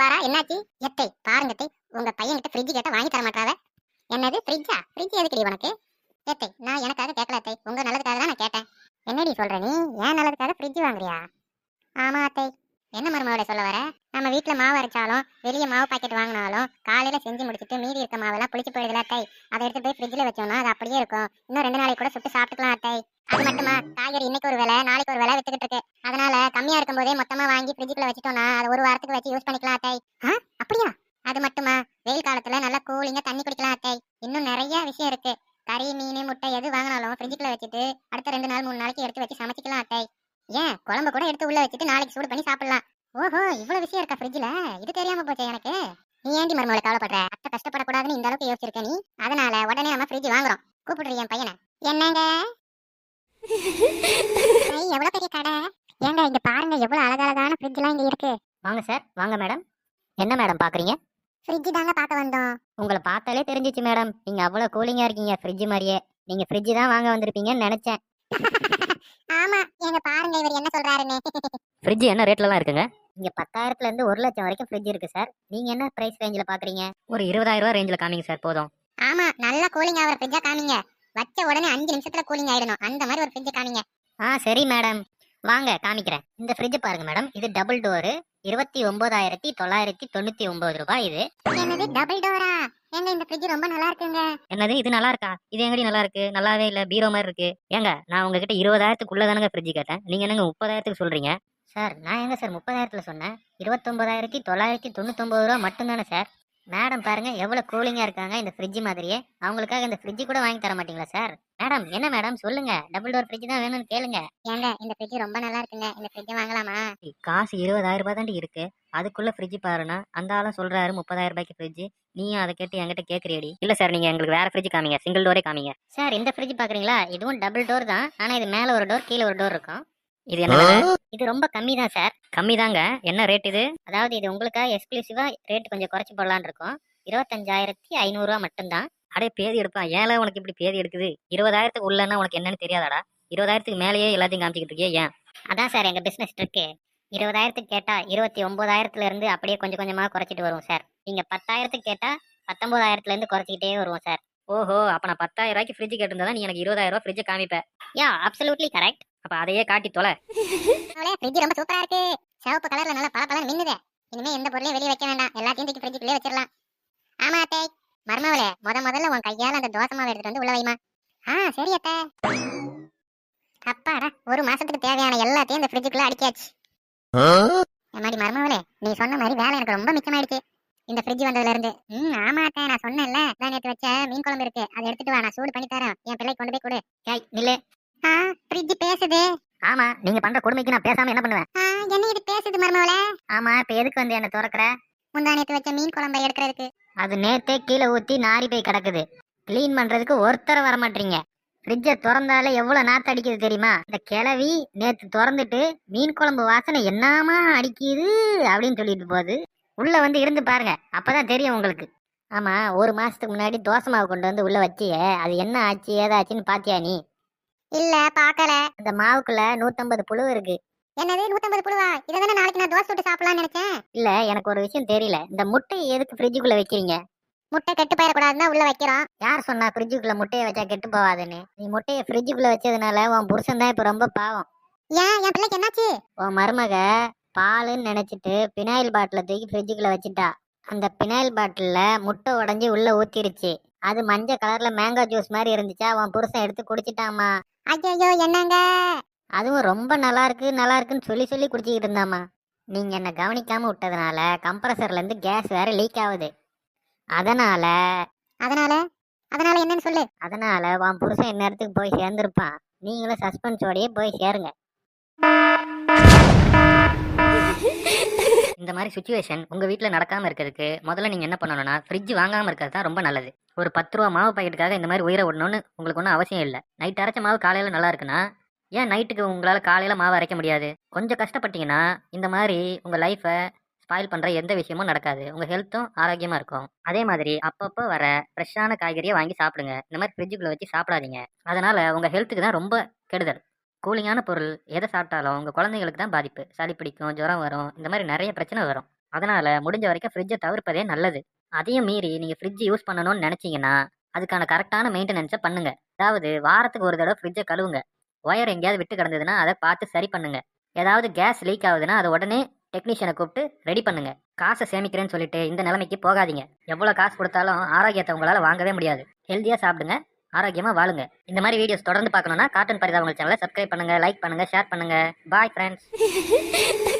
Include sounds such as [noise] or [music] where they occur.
வரா? என்னாச்சு? எத்தை பாருங்க உங்க பையன்கிட்ட ஃப்ரிட்ஜ் கேட்ட வாங்கி தர மாட்டாத என்னது? ஃப்ரிட்ஜா ஃப்ரிட்ஜ் எதுக்குடி உனக்கு? ஏத்தை நான் எனக்காக கேட்கல அத்தை. உங்க நல்லதுக்காக தான் நான் கேட்டேன். என்னடி சொல்ற நீ? ஏன் நல்லதுக்காக ஃப்ரிட்ஜ் வாங்குறியா? ஆமா அத்தை. என்ன மருமகளை சொல்ல வர? நம்ம வீட்டுல மாவு அரைச்சாலும் வெளிய மாவு பாக்கெட் வாங்கினாலும் காலையில செஞ்சு முடிச்சிட்டு மீதி இருக்க மாவெல்லாம் புளிச்சு போயிடுதுல அத்தை. அதை எடுத்து போய் ஃப்ரிட்ஜில் வச்சோம்னா அது அப்படியே இருக்கும். இன்னும் ரெண்டு நாளைக்கு கூட சுட்டு சாப்பிட்டுக்கலாம் அத்தை. அது மட்டுமா? காய்கறி இன்னைக்கு ஒரு விலை நாளைக்கு ஒரு விலை வித்துக்கிட்டு இருக்கு. அதனால கம்மியா இருக்கும் போதே மொத்தமா வாங்கி ஃப்ரிட்ஜுக்குள்ள வச்சுட்டோம்னா அது ஒரு வாரத்துக்கு வச்சு யூஸ் பண்ணிக்கலாம் அத்தை. ஆ? அப்படியா? அது மட்டுமா? வெயில் காலத்துல நல்லா கூலிங்கா தண்ணி குடிக்கலாம் அத்தை. இன்னும் நிறைய விஷயம் இருக்கு. கறி மீன் முட்டை எது வாங்கினாலும் ஃப்ரிட்ஜுக்குள்ள வச்சுட்டு அடுத்த ரெண்டு நாள் மூணு நாளைக்கு எடுத்து வச்சு சமைச்சிக்கலாம் அத்தை. ஏன்? குழம்பு கூட எடுத்து உள்ள வச்சுட்டு நாளைக்கு சூடு பண்ணி சாப்பிடலாம். ஓஹோ இவ்வளவு விஷயம் இருக்கா ஃப்ரிட்ஜ்ல இது தெரியாம போச்சே எனக்கு. நீ ஏன்டி மருமகளை கவலைப்படுற? அத்தை கஷ்டப்படக்கூடாதுன்னு இந்த அளவுக்கு யோசிச்சிருக்க நீ? அதனால உடனே நம்ம ஃப்ரிட்ஜ் வாங்குறோம். கூப்பிடுறீ என் பையனை. என்னங்க? எவ்வளவு பெரிய கடை? ஏங்க இங்க பாருங்க எவ்வளவு அழகழகான ஃப்ரிட்ஜ் எல்லாம் இங்க இருக்கு. வாங்க சார் வாங்க மேடம் என்ன மேடம் பாக்குறீங்க? ஃப்ரிட்ஜ் தாங்க பார்க்க வந்தோம். உங்களை பார்த்தாலே தெரிஞ்சிச்சு மேடம் நீங்க அவ்வளவு கூலிங்கா இருக்கீங்க ஃப்ரிட்ஜ் மாதிரியே. நீங்க ஃப்ரிட்ஜ் தான் வாங்க வந்திருப்பீங்கன்னு நினைச்சேன். [laughs] ஆமா எங்க பாருங்க இவர் என்ன சொல்றாருன்னு. [laughs] ஃப்ரிட்ஜ் என்ன ரேட்லலாம் இருக்குங்க? இங்க பத்தாயிரத்துல இருந்து ஒரு லட்சம் வரைக்கும் ஃப்ரிட்ஜ் இருக்கு சார் நீங்க என்ன பிரைஸ் ரேஞ்சில பாக்குறீங்க? ஒரு இருபதாயிரம் ரூபா ரேஞ்சில் காமிங்க சார் போதும். ஆமா நல்லா கூலிங் ஆகிற ஃப்ரிட்ஜா காமிங்க. வச்ச உடனே அஞ்சு நிமிஷத்துல கூலிங் ஆயிடணும். அந்த மாதிரி ஒரு ஃப்ரிட்ஜ் காமிங்க. ஆ சரி மேடம் வாங்க காமிக்கிறேன். இந்த ஃப்ரிட்ஜ் பாருங்க மேடம் இது டபுள் டோரு இருபத்தி ஒன்பதாயிரத்தி தொள்ளாயிரத்தி தொண்ணூத்தி ஒன்பது ரூபாய் இது. என்னது டபுள் டோரா ஏங்க இந்த ஃப்ரிட்ஜ் ரொம்ப நல்லா இருக்குங்க. என்னது இது நல்லா இருக்கா? இது எங்கடி நல்லா இருக்கு? நல்லாவே இல்ல பீரோ மாதிரி இருக்கு. ஏங்க நான் உங்ககிட்ட இருபதாயிரத்துக்குள்ள தானங்க ஃப்ரிட்ஜ் கேட்டேன். நீங்க என்னங்க முப்பதாயிரத்துக்கு சொல்றீங்க? சார் நான் எங்க சார் முப்பதாயிரத்துல சொன்னேன்? இருபத்தொன்பதாயிரத்தி தொள்ளாயிரத்தி தொண்ணூத்தொன்பது ரூபா மட்டும்தானே சார்? மேடம் பாருங்க எவ்வளவு கூலிங்கா இருக்காங்க இந்த ஃப்ரிட்ஜ் மாதிரியே. அவங்களுக்காக இந்த ஃப்ரிட்ஜ் கூட வாங்கி தர மாட்டீங்களா சார் மேடம் என்ன மேடம்? சொல்லுங்க. டபுள் டோர் ஃப்ரிட்ஜ் தான் வேணும்னு கேளுங்க. ஏங்க இந்த ஃப்ரிட்ஜ் ரொம்ப நல்லா இருக்குங்க. இந்த ஃப்ரிட்ஜ் வாங்கலாமா? காசு இருபதாயிரம் ரூபாய் தாண்டி இருக்கு. அதுக்குள்ள ஃப்ரிட்ஜ் பாருன்னா அந்த ஆளும் சொல்றாரு முப்பதாயிரம் ரூபாய்க்கு ஃப்ரிட்ஜ் நீயும் அதை கேட்டு என்கிட்ட கேட்கறியடி இல்ல சார் நீங்க எங்களுக்கு வேற ஃப்ரிட்ஜ் காமிங்க. சிங்கிள் டோரே காமிங்க. சார் இந்த ஃப்ரிட்ஜ் பாக்குறீங்களா? இதுவும் டபுள் டோர் தான். ஆனா இது மேல ஒரு டோர் கீழே ஒரு டோர் இருக்கும். இது என்ன? இது ரொம்ப கம்மி தான் சார். கம்மி தாங்க என்ன ரேட் இது? அதாவது இது உங்களுக்காக எக்ஸ்க்ளூசிவா ரேட் கொஞ்சம் குறைச்சு போடலான்னு இருக்கும். இருபத்தஞ்சாயிரத்தி ஐநூறுரூவா மட்டும்தான். அடே பேதி எடுப்பான் ஏல உனக்கு இப்படி பேதி எடுக்குது? இருபதாயிரத்துக்கு உள்ளன்னா உனக்கு என்னன்னு தெரியாதாடா? இருபதாயிரத்துக்கு மேலேயே எல்லாத்தையும் காமிச்சிக்கிட்டு இருக்கியே ஏன்? அதான் சார் எங்க பிசினஸ் ட்ரிக்கு இருபதாயிரத்துக்கு கேட்டா இருபத்தி ஒன்பதாயிரத்துல இருந்து அப்படியே கொஞ்சம் கொஞ்சமா குறைச்சிட்டு வருவோம் சார். நீங்க பத்தாயிரத்துக்கு கேட்டா பத்தொன்பதாயிரத்துல இருந்து குறைச்சிக்கிட்டே வருவோம் சார். ஓஹோ அப்ப நான் பத்தாயிரம் ரூபாய்க்கு ஃப்ரிட்ஜ் கேட்டிருந்தா நீ எனக்கு இருபதாயிரம் ரூபாய் ஃப்ரிட்ஜ் காமிப்ப. யா அப்சல்யூட்லி கரெக்ட் அப்ப அதையே காட்டி தொலை. அவளே ஃப்ரிட்ஜ் ரொம்ப சூப்பரா இருக்கு. சிவப்பு கலர்ல நல்லா பல பல மின்னுதே. இனிமே எந்த பொருளையும் வெளியே வைக்க வேண்டாம். எல்லாத்தையும் தூக்கி ஃப்ரிட்ஜுக்குள்ளே வச்சிடலாம். ஆமா அத்தை. மருமவளே முத முதல்ல உன் கையால அந்த தோசை மாவு எடுத்துட்டு வந்து உள்ள வைமா. ஆ சரி அத்தை. அப்பாடா ஒரு மாசத்துக்கு தேவையான எல்லாத்தையும் இந்த ஃப்ரிட்ஜுக்குள்ள அடிக்காச்சு எம்மாடி மருமவளே நீ சொன்ன மாதிரி வேலை எனக்கு ரொம்ப மிச்சமாயிடுச்சு. இந்த ஃப்ரிட்ஜ் வந்ததுல இருந்து. ம் ஆமா அத்தை. நான் சொன்னேன்ல நான் நேத்து வச்ச மீன் குழம்பு இருக்கு. அதை எடுத்துட்டு வா நான் சூடு பண்ணி தரேன். என் பிள்ளைக்கு கொண்டு போய் கொடு. ஏய் நில்லு. ஃப்ரிட்ஜ் பேசுது. ஆமா நீங்க பண்ற கொடுமைக்கு நான் பேசாம என்ன பண்ணுவேன்? என்ன இது பேசுது மருமவளே ஆமா இப்ப எதுக்கு வந்து என்ன திறக்கிற? முந்தா நேத்து வச்ச மீன் குழம்பை எடுக்கிறதுக்கு. அது நேத்தே கீழே ஊத்தி நாரி போய் கிடக்குது. க்ளீன் பண்றதுக்கு ஒருத்தர வர மாட்டீங்க. ஃப்ரிட்ஜை திறந்தாலே எவ்வளவு நாத்து அடிக்குது தெரியுமா? இந்த கிளவி நேத்து திறந்துட்டு மீன் குழம்பு வாசனை என்னமா அடிக்குது அப்படின்னு சொல்லிட்டு போகுது. உள்ள வந்து இருந்து பாருங்க அப்பதான் தெரியும் உங்களுக்கு. ஆமா ஒரு மாசத்துக்கு முன்னாடி தோசை மாவு கொண்டு வந்து உள்ள வச்சியே. அது என்ன ஆச்சு ஏதாச்சுன்னு பாத்தியா நீ? இல்ல பாக்கல. அந்த மாவுக்குள்ள நூத்தம்பது புழு இருக்கு. என்னது நூத்தம்பது புழுவா? இதை தானே நாளைக்கு நான் தோசை சுட்டு சாப்பிடலாம்னு நினைச்சேன்? இல்ல எனக்கு ஒரு விஷயம் தெரியல. இந்த முட்டையை எதுக்கு ஃப்ரிட்ஜுக்குள்ள வைக்கிறீங்க? முட்டை கெட்டு போயிடக்கூடாதுன்னு தான் உள்ள வைக்கிறோம். யார் சொன்னா ஃப்ரிட்ஜுக்குள்ள முட்டையை வச்சா கெட்டு போகாதுன்னு நீ முட்டையை ஃப்ரிட்ஜுக்குள்ள வச்சதுனால உன் புருஷன் தான் இப்ப ரொம்ப பாவம். ஏன்? என் பிள்ளைக்கு என்னாச்சு? உன் மருமக பாலுன்னு நினைச்சிட்டு பினாயில் பாட்டில தூக்கி ஃப்ரிட்ஜுக்குள்ள வச்சுட்டா. அந்த பினாயில் பாட்டில்ல முட்டை உடைஞ்சு உள்ள ஊத்திருச்சு. அது மஞ்சள் கலர்ல மேங்கோ ஜூஸ் மாதிரி இருந்துச்சா உன் புருஷன் எடுத்து குடிச்சிட்டாமா ஐயோ என்னங்க? அதுவும் ரொம்ப நல்லா இருக்கு நல்லா இருக்குன்னு சொல்லி சொல்லி குடிச்சிக்கிட்டு இருந்தாமா நீங்க என்ன கவனிக்காம விட்டதுனால கம்ப்ரஸர்ல இருந்து கேஸ் வேற லீக் ஆகுது. அதனால அதனால? அதனால என்னன்னு சொல்லு. அதனால உன் புருஷன் இந்நேரத்துக்கு போய் சேர்ந்திருப்பான். நீங்களும் சஸ்பென்ஸோடயே போய் சேருங்க. இந்த மாதிரி சுச்சுவேஷன் உங்க வீட்டில் நடக்காம இருக்கிறதுக்கு முதல்ல நீங்க என்ன பண்ணணும்னா ஃப்ரிட்ஜ் வாங்காம இருக்கிறது தான் ரொம்ப நல்லது. ஒரு பத்து ரூபா மாவு பாக்கெட்டுக்காக இந்த மாதிரி உயிரை விடணும்னு உங்களுக்கு ஒன்றும் அவசியம் இல்லை. நைட் அரைச்ச மாவு காலையில நல்லா இருக்குன்னா ஏன் நைட்டுக்கு உங்களால காலையில மாவு அரைக்க முடியாது? கொஞ்சம் கஷ்டப்பட்டீங்கன்னா இந்த மாதிரி உங்க லைஃபை ஸ்பாயில் பண்ற எந்த விஷயமும் நடக்காது. உங்க ஹெல்த்தும் ஆரோக்கியமா இருக்கும். அதே மாதிரி அப்பப்போ வர ஃப்ரெஷ்ஷான காய்கறியை வாங்கி சாப்பிடுங்க. இந்த மாதிரி ஃப்ரிட்ஜுக்குள்ள வச்சு சாப்பிடாதீங்க. அதனால உங்க ஹெல்த்துக்கு தான் ரொம்ப கெடுதல். கூலிங்கான பொருள் எதை சாப்பிட்டாலும் உங்கள் குழந்தைங்களுக்கு தான் பாதிப்பு. சளி பிடிக்கும் ஜுரம் வரும் இந்த மாதிரி நிறைய பிரச்சனை வரும். அதனால முடிஞ்ச வரைக்கும் ஃப்ரிட்ஜை தவிர்ப்பதே நல்லது. அதையும் மீறி நீங்கள் ஃப்ரிட்ஜ் யூஸ் பண்ணணும்னு நினச்சிங்கன்னா அதுக்கான கரெக்டான மெயின்டெனன்ஸை பண்ணுங்க. அதாவது வாரத்துக்கு ஒரு தடவை ஃப்ரிட்ஜை கழுவுங்க. ஒயர் எங்கேயாவது விட்டு கிடந்ததுன்னா அதை பார்த்து சரி பண்ணுங்க. ஏதாவது கேஸ் லீக் ஆகுதுன்னா அதை உடனே டெக்னீஷியனை கூப்பிட்டு ரெடி பண்ணுங்க. காசை சேமிக்கிறேன்னு சொல்லிட்டு இந்த நிலைமைக்கு போகாதீங்க. எவ்வளோ காசு கொடுத்தாலும் ஆரோக்கியத்தை உங்களால் வாங்கவே முடியாது. ஹெல்த்தியாக சாப்பிடுங்க. ஆரோக்கியமாக வாழுங்க. இந்த மாதிரி வீடியோஸ் தொடர்ந்து பார்க்கணும்னா கார்ட்டூன் பரிதாபங்கள் சேனலை சப்ஸ்கிரைப் பண்ணுங்க லைக் பண்ணுங்க ஷேர் பண்ணுங்க. Bye friends [laughs]